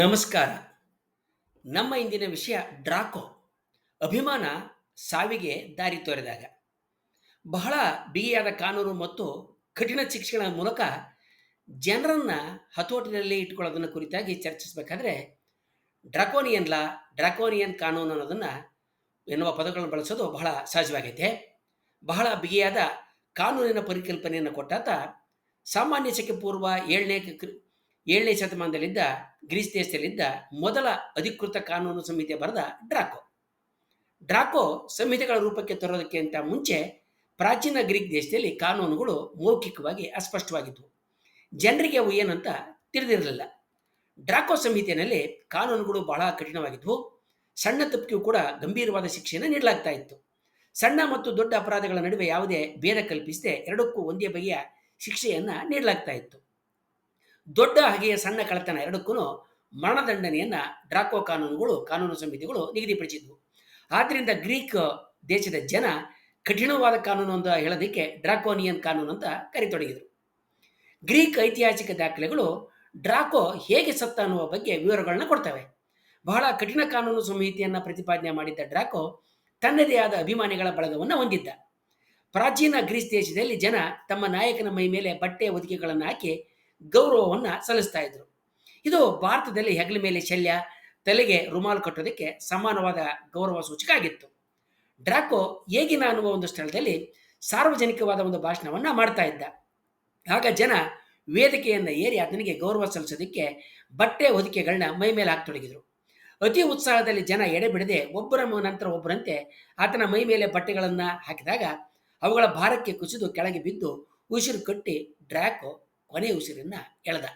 ನಮಸ್ಕಾರ. ನಮ್ಮ ಇಂದಿನ ವಿಷಯ ಡ್ರಾಕೋ. ಅಭಿಮಾನ ಸಾವಿಗೆ ದಾರಿ ತೋರಿದಾಗ. ಬಹಳ ಬಿಗಿಯಾದ ಕಾನೂನು ಮತ್ತು ಕಠಿಣ ಶಿಕ್ಷೆಗಳ ಮೂಲಕ ಜನರನ್ನ ಹತೋಟಿನಲ್ಲಿ ಇಟ್ಕೊಳ್ಳೋದನ್ನ ಕುರಿತಾಗಿ ಚರ್ಚಿಸಬೇಕಾದ್ರೆ, ಡ್ರಾಕೋನಿಯನ್ ಲಾ, ಡ್ರಾಕೋನಿಯನ್ ಕಾನೂನು ಅನ್ನೋದನ್ನ ಎನ್ನುವ ಪದಗಳನ್ನು ಬಳಸೋದು ಬಹಳ ಸಹಜವಾಗೈತೆ. ಬಹಳ ಬಿಗಿಯಾದ ಕಾನೂನಿನ ಪರಿಕಲ್ಪನೆಯನ್ನು ಕೊಟ್ಟಾತ, ಸಾಮಾನ್ಯ ಶಕೆ ಪೂರ್ವ ಏಳನೇ ಏಳನೇ ಶತಮಾನದಲ್ಲಿದ್ದ, ಗ್ರೀಸ್ ದೇಶದಲ್ಲಿದ್ದ ಮೊದಲ ಅಧಿಕೃತ ಕಾನೂನು ಸಂಹಿತೆ ಬರೆದ ಡ್ರಾಕೋ. ಡ್ರಾಕೋ ಸಂಹಿತೆಗಳ ರೂಪಕ್ಕೆ ತರೋದಕ್ಕಿಂತ ಮುಂಚೆ ಪ್ರಾಚೀನ ಗ್ರೀಕ್ ದೇಶದಲ್ಲಿ ಕಾನೂನುಗಳು ಮೌಖಿಕವಾಗಿ ಅಸ್ಪಷ್ಟವಾಗಿದ್ವು. ಜನರಿಗೆ ಅವು ಏನಂತ ತಿಳಿದಿರಲಿಲ್ಲ. ಡ್ರಾಕೋ ಸಂಹಿತೆಯಲ್ಲಿ ಕಾನೂನುಗಳು ಬಹಳ ಕಠಿಣವಾಗಿದ್ವು. ಸಣ್ಣ ತಪ್ಪಿಗೂ ಕೂಡ ಗಂಭೀರವಾದ ಶಿಕ್ಷೆಯನ್ನು ನೀಡಲಾಗ್ತಾ ಇತ್ತು. ಸಣ್ಣ ಮತ್ತು ದೊಡ್ಡ ಅಪರಾಧಗಳ ನಡುವೆ ಯಾವುದೇ ಭೇದ ಕಲ್ಪಿಸದೆ ಎರಡಕ್ಕೂ ಒಂದೇ ಬಗೆಯ ಶಿಕ್ಷೆಯನ್ನ ನೀಡಲಾಗ್ತಾ ಇತ್ತು. ದೊಡ್ಡ ಹಾಗೆಯೇ ಸಣ್ಣ ಕಳ್ಳತನ ಎರಡಕ್ಕೂ ಮರಣದಂಡನೆಯನ್ನ ಡ್ರಾಕೋ ಕಾನೂನುಗಳು, ಕಾನೂನು ಸಮಿತಿಗಳು ನಿಗದಿಪಡಿಸಿದ್ವು ಆದ್ದರಿಂದ ಗ್ರೀಕ್ ದೇಶದ ಜನ ಕಠಿಣವಾದ ಕಾನೂನು ಅಂತ ಹೇಳೋದಕ್ಕೆ ಡ್ರಾಕೋನಿಯನ್ ಕಾನೂನು ಅಂತ ಕರೆತೊಡಗಿದರು. ಗ್ರೀಕ್ ಐತಿಹಾಸಿಕ ದಾಖಲೆಗಳು ಡ್ರಾಕೋ ಹೇಗೆ ಸತ್ತ ಅನ್ನುವ ಬಗ್ಗೆ ವಿವರಗಳನ್ನ ಕೊಡ್ತವೆ. ಬಹಳ ಕಠಿಣ ಕಾನೂನು ಸಂಹಿತೆಯನ್ನ ಪ್ರತಿಪಾದನೆ ಮಾಡಿದ್ದ ಡ್ರಾಕೋ ತನ್ನದೇ ಆದ ಅಭಿಮಾನಿಗಳ ಬಳಗವನ್ನು ಹೊಂದಿದ್ದ. ಪ್ರಾಚೀನ ಗ್ರೀಸ್ ದೇಶದಲ್ಲಿ ಜನ ತಮ್ಮ ನಾಯಕನ ಮೈ ಮೇಲೆ ಬಟ್ಟೆ ಒದಿಕೆಗಳನ್ನು ಹಾಕಿ ಗೌರವವನ್ನ ಸಲ್ಲಿಸ್ತಾ ಇದ್ರು. ಇದು ಭಾರತದಲ್ಲಿ ಹೆಗಲ ಮೇಲೆ ಶಲ್ಯ, ತಲೆಗೆ ರುಮಾಲು ಕಟ್ಟೋದಕ್ಕೆ ಸಮಾನವಾದ ಗೌರವ ಸೂಚಕ ಆಗಿತ್ತು. ಡ್ರಾಕೋ ಏಗಿನ ಅನ್ನುವ ಒಂದು ಸ್ಥಳದಲ್ಲಿ ಸಾರ್ವಜನಿಕವಾದ ಒಂದು ಭಾಷಣವನ್ನ ಮಾಡ್ತಾ ಇದ್ದ. ಆಗ ಜನ ವೇದಿಕೆಯನ್ನ ಏರಿ ಆತನಿಗೆ ಗೌರವ ಸಲ್ಲಿಸೋದಕ್ಕೆ ಬಟ್ಟೆ ಹೊದಿಕೆಗಳನ್ನ ಮೈ ಮೇಲೆ ಹಾಕ್ತೊಡಗಿದ್ರು ಅತಿ ಉತ್ಸಾಹದಲ್ಲಿ ಜನ ಎಡೆಬಿಡದೆ ಒಬ್ಬರ ನಂತರ ಒಬ್ಬರಂತೆ ಆತನ ಮೈ ಮೇಲೆ ಬಟ್ಟೆಗಳನ್ನ ಹಾಕಿದಾಗ ಅವುಗಳ ಭಾರಕ್ಕೆ ಕುಸಿದು ಕೆಳಗೆ ಬಿದ್ದು ಉಸಿರು ಕಟ್ಟಿ ಡ್ರಾಕೋ ಕೊನೆ ಉಸಿರನ್ನ ಎಳೆದ.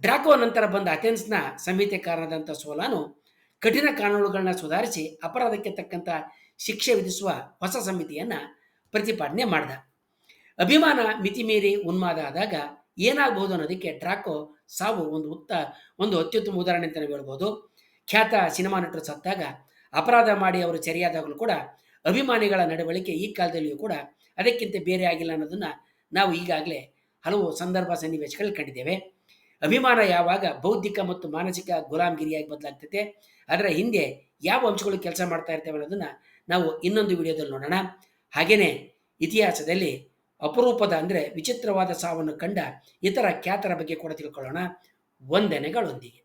ಡ್ರಾಕೋ ನಂತರ ಬಂದ ಅಥೆನ್ಸ್ನ ಸಂಹಿತೆಕಾರನಾದಂಥ ಸೋಲಾನು ಕಠಿಣ ಕಾನೂನುಗಳನ್ನ ಸುಧಾರಿಸಿ ಅಪರಾಧಕ್ಕೆ ತಕ್ಕಂತ ಶಿಕ್ಷೆ ವಿಧಿಸುವ ಹೊಸ ಸಮಿತಿಯನ್ನ ಪ್ರತಿಪಾದನೆ ಮಾಡಿದ. ಅಭಿಮಾನ ಮಿತಿಮೀರಿ ಉನ್ಮಾದ ಆದಾಗ ಏನಾಗಬಹುದು ಅನ್ನೋದಕ್ಕೆ ಡ್ರಾಕೋ ಸಾವು ಒಂದು ಉತ್ತ, ಒಂದು ಅತ್ಯುತ್ತಮ ಉದಾಹರಣೆ ಅಂತಲೇ ಹೇಳ್ಬೋದು. ಖ್ಯಾತ ಸಿನಿಮಾ ನಟರು ಸತ್ತಾಗ ಅಪರಾಧ ಮಾಡಿ ಅವರು ಸರಿಯಾದಾಗಲೂ ಕೂಡ ಅಭಿಮಾನಿಗಳ ನಡವಳಿಕೆ ಈ ಕಾಲದಲ್ಲಿಯೂ ಕೂಡ ಅದಕ್ಕಿಂತ ಬೇರೆ ಆಗಿಲ್ಲ ಅನ್ನೋದನ್ನ ನಾವು ಈಗಾಗಲೇ ಹಲವು ಸಂದರ್ಭ ಸನ್ನಿವೇಶಗಳಲ್ಲಿ ಕಂಡಿದ್ದೇವೆ. ಅಭಿಮಾನ ಯಾವಾಗ ಬೌದ್ಧಿಕ ಮತ್ತು ಮಾನಸಿಕ ಗುಲಾಮಗಿರಿಯಾಗಿ ಬದಲಾಗ್ತೈತೆ, ಅದರ ಹಿಂದೆ ಯಾವ ಅಂಶಗಳು ಕೆಲಸ ಮಾಡ್ತಾ ಇರ್ತವೆ ಅನ್ನೋದನ್ನ ನಾವು ಇನ್ನೊಂದು ವಿಡಿಯೋದಲ್ಲಿ ನೋಡೋಣ. ಹಾಗೇನೆ ಇತಿಹಾಸದಲ್ಲಿ ಅಪರೂಪದ ಅಂದರೆ ವಿಚಿತ್ರವಾದ ಸಾವನ್ನು ಕಂಡ ಇತರ ಖ್ಯಾತರ ಬಗ್ಗೆ ಕೂಡ ತಿಳ್ಕೊಳ್ಳೋಣ. ವಂದನೆಗಳೊಂದಿಗೆ.